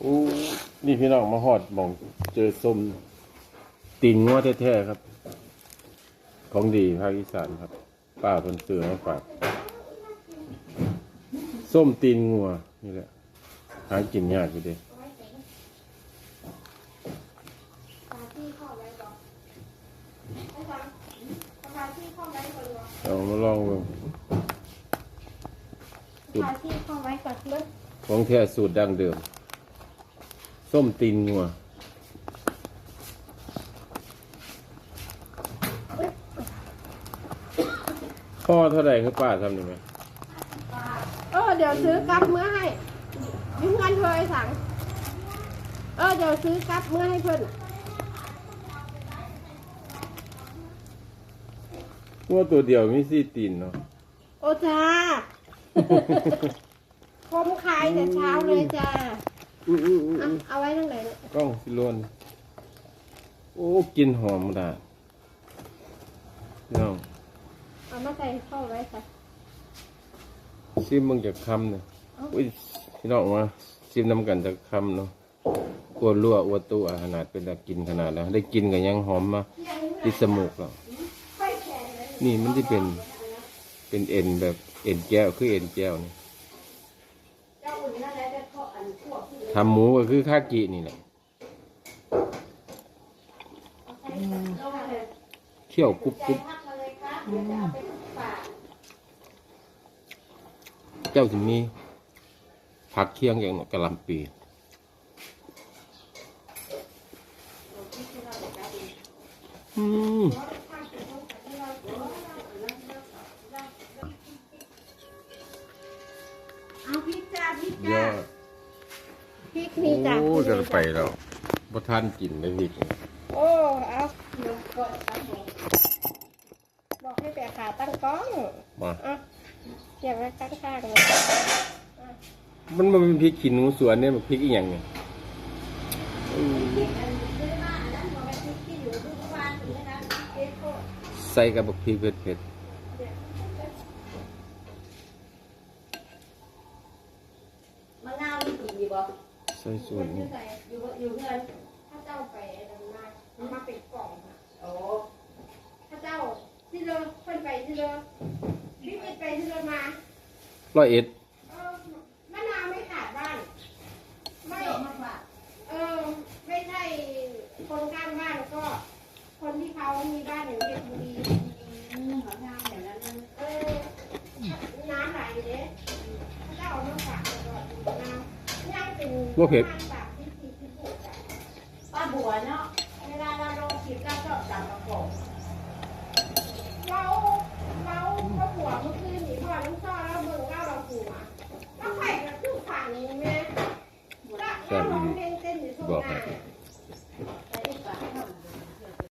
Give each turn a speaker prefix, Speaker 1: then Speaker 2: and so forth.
Speaker 1: โอ้นี่พี่น้องมาหอดหมองเจอส้มตีนงัวแท้ๆครับ ของดีภาคอีสานครับ ป้าคนเสือมาฝากส้มตีนงัวนี่แหละ หากินยากอยู่เด้
Speaker 2: ปาที่เข้าไว้ก่อนไอ้ฟังปาที่เข้าไว้ก่อนวะ
Speaker 1: เอามาลองดู
Speaker 2: ปาที่เข้าไว้ก่อนเบิ้ล
Speaker 1: ของแท้สูตรดั้งเดิม ส้มตีนงัวพ่อเท่าไหร่คือป้าทำได้ไหม
Speaker 2: เออเดี๋ยวซื้อกลับเมื่อให้ยืมเงินเธอไอ้สัง เออเดี๋ยวซื้อกลับเมื่อให้เพื่อน
Speaker 1: งัวตัวเดียวมีสี่ตีนเนาะ
Speaker 2: โอจ้าคมขายแต่เช้าเลยจ้า
Speaker 1: อื้ออื้ออื้อ
Speaker 2: อะเอาไว้ตรงไหนเนี่ย
Speaker 1: กล้องสิลวนโอ้กลินหอมดาพี่น้อง
Speaker 2: เอามาใส่เข้าไว้ค่ะ
Speaker 1: ซิมมึงจากคำเนี่ยอุ้ยพี่น้องมาซิมน้ำกันจากคำเนาะกลัวรั่วอวตัวขนาดเป็นตากินขนาดแล้ว ได้กินกับยังหอมมาติดสมูกแล้วนี่มันที่เป็นเป็นเอ็นแบบเอ็นแก้วคือเอ็นแก้วนี่ทำหมูก็คือคากินี่แหละเคี่ยวกรุบกรุบเจ้าถึงมีผักเคียงอย่างกะหล่ำปีอืม
Speaker 2: เอาพริกจ้าพริก
Speaker 1: ย
Speaker 2: จ้า
Speaker 1: อด
Speaker 2: พริกนี่จ้า
Speaker 1: โอ้จะไปแล้วบ่ทานกินเลยพี่
Speaker 2: โอ้ เอาหนูกดครับผมบอกให้แบกขาตั้งกล้อง
Speaker 1: มา
Speaker 2: อะเก็บไว้ข้างๆเลย
Speaker 1: มันมันเป็นพริกขี้หนูสวนเนี่ยมันพริกอีหยังเนี่ยใส่กับบักพริกเผ็ด
Speaker 3: มะนาวนี่กินดีบ่
Speaker 1: ๆใส่ส่วนนี้
Speaker 3: อยู่อยู่เพื่อน
Speaker 2: ถ้าเจ้าไปดำนามันมาเป็นกล่องค่ะ
Speaker 3: โอ้
Speaker 2: ถ้าเจ้าที่เราเพิ่นไปที่เราบิ๊กไปที่เรามา
Speaker 1: ร้อยเอ็ด
Speaker 2: เออมะนาวไม่ขาดบ้านไม่
Speaker 3: ดอกมะพร้าว
Speaker 2: เออไม่ใช่คนข้างบ้านก็ คนที่เขามีบ้านอยู่เพชรบุรี
Speaker 3: อืมหอมงามอย่างนั้นนั่น
Speaker 2: เออน้ำไหลเด้ถ้าเจ้าเอามาฝากก่อนน้ำ ย่างเป็นฝากที่สี่ที่หกอะ
Speaker 3: ป้าบัวเนาะเวลาเราลงคลิปเราชอบสั่งกระป๋อง
Speaker 2: เราเราก็หัวเมื่อคืนนี่พ่อลูกพ่อเราเบิ่งเล่าเราหัวเราไข่กับคือฝันแม่แล้วเราร้องเพลงเต้นอยู่ช่วงหน้า